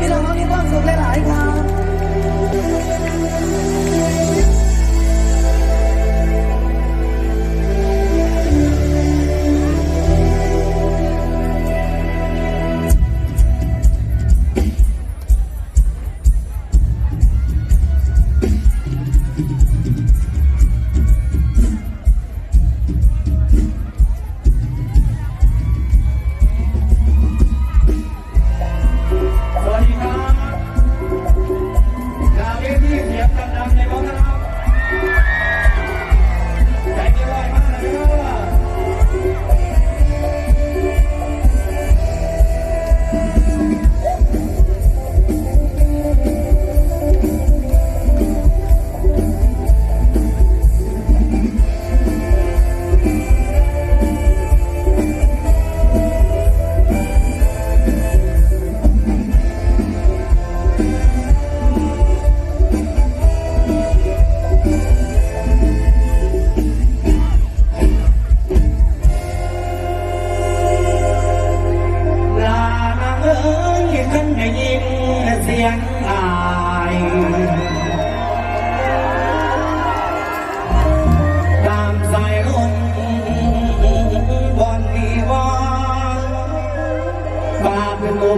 พี่น้องมีความสุขหลายๆครับ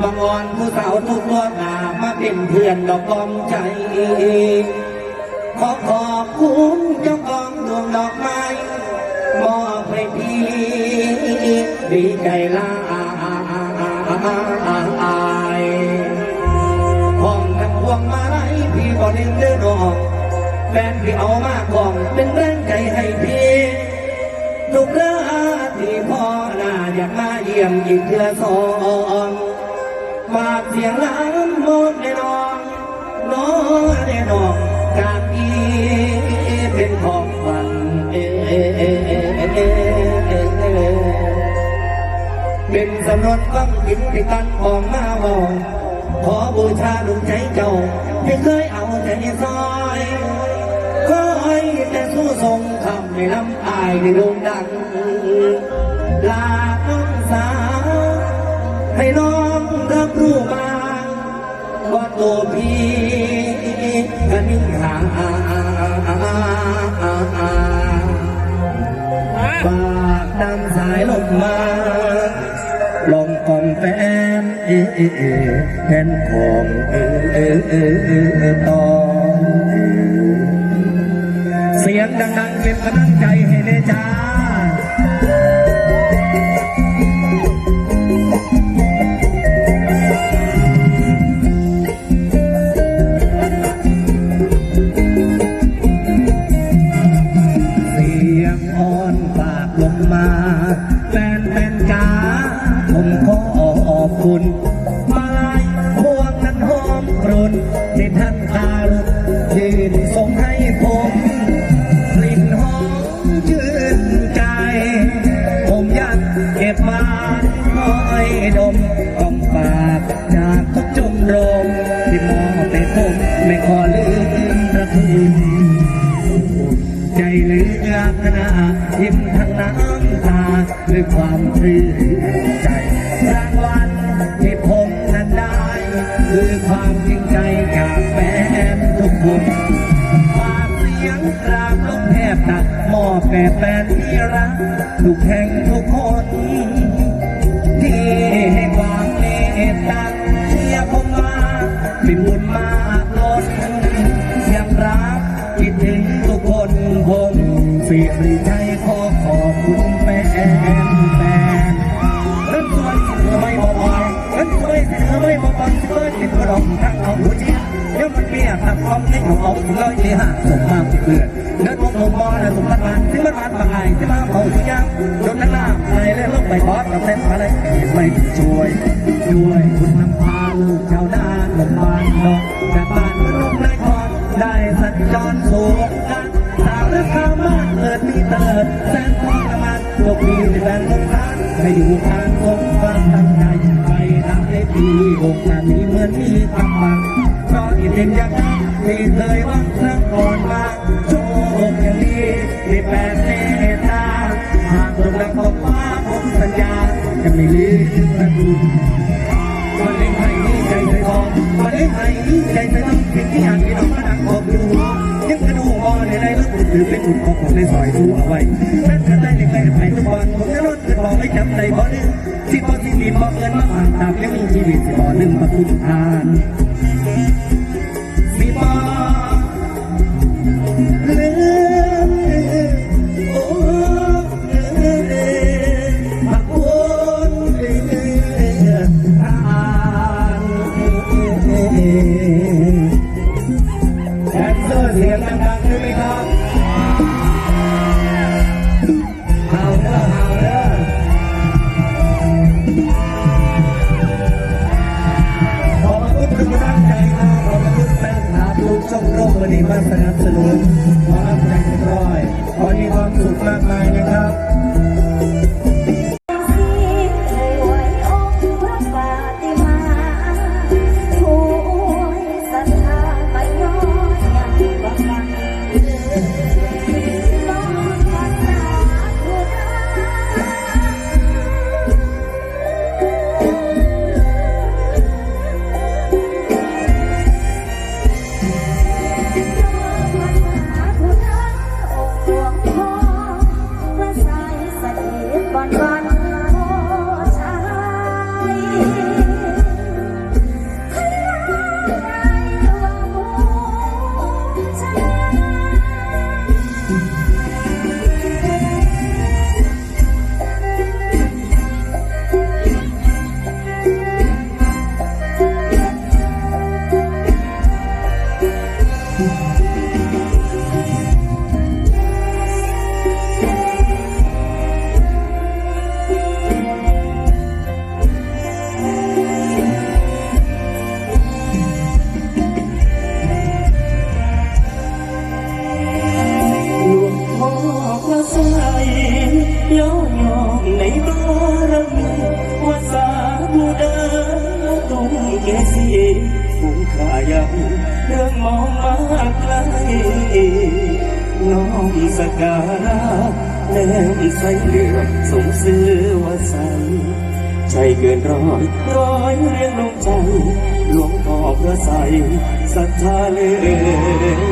บางอ่อนผู้สาวทุกตัวหนามาเป็นเพื่อนดอกกองใจ ขอขอบคุณเจ้าของดวงดอกไม้มอบให้พี่ ดีใจลายห้องทั้งพวงมาลัยพี่บ่ลืมเดนออกแฟนพี่เอามาของเป็นแรงใจให้พี่ทุกเรื่องที่พ่อหน้าอยากมาเยี่ยมอีกเทือสอง ฝากเสียงล้ำมดในน้องน้องในน้องจากอีเป็นของฝันเอเป็นสำนวนฟังกินที่กันมองมาวาขอบูชาดวงใจเจ้าที่เคยเอาใจซอยขอให้แต่สู้ทรงคำในลำอายในด่งดังลาน้องสาวให้น้อง ฝากตามสายลมมา ลงกล่อมแฟนเอเอเอแทนของเอเอเอเอเอตอเสียงดังๆเป็นกำลังใจให้เนจ้า ลือขนายิ้มทั้งน้ำตาด้วยความชื่นใจ รางวัลที่ผมนั้นได้ คือความจริงใจจากแฟนทุกคนฝากเสียงกราบลงแทบตักมอบแก่แฟนที่รัก ทุกแห่งทุกคน ที่ให้ความเมตตาเชียร์ผมมาเป็นบุญมา สิริใจขอขอบคุณแฟนแฟนรักสวยเธอไม่บอกว่ารักสวยเธอไม่บอกว่าเธอสิเธอดองทั้งของหัวใจเดี๋ยวมันเปียกทำความนของออกถึงร้อยที่ห้าส่งมาเพื่อนเดินวงลงบอลสมบัติบานที่มันบานบางไงที่มาเขาทุกอย่างจนนั่งหน้าในเล่นลงไปบอสกับเส้นอะไรไม่ช่วยด้วยคุณนำพาลูกชาวนาลงบ้านนอกจากบ้านมันลงในคอนได้สัญจรสู่ กันสาวและข้ามบ้านเกิดมีเติดแสนทองมันโชคดีที่แฟนสงสารให้อยู่ทางสงความตั้งใจไปทำให้ดีโอกาสนี้เหมือนมีกำบังเพราะที่เป็นอย่างนั้นที่เคยหวังครั้งก่อนมาโชคอย่างนี้ที่แฟนเมตตาหากตรงนั้นบอกว่าผมสัญญาจะไม่ลืมนะคุณ ถือเป็นบุญของผมในซอยสู้เอาไว้แม่นกันได้ในใครไปทุกวันผมจะรถจะบอกให้จำใจบ่หนึ่งที่พอสิ่งดีบอกเงินมาผ่านตามยังมีชีวิตบ่หนึ่งมาคุณทานสิบ่ลืมโอ้าคุณทานแดนเซอร์เสียงดังๆได้ไหมครับ ทุกช่องโลกวันนี้มาสนับสนุนขอรับใจเรียบร้อยขอมีความสุขมากมายนะครับ แก่สีผู้ขายาเรื่องมองมาไกลน้องสการะแนมใสเหลือสมซื้อว่าใสใจเกินร้อยร้อยเรียงลงใจหลวงพ่อพระใสศรัทธาเลย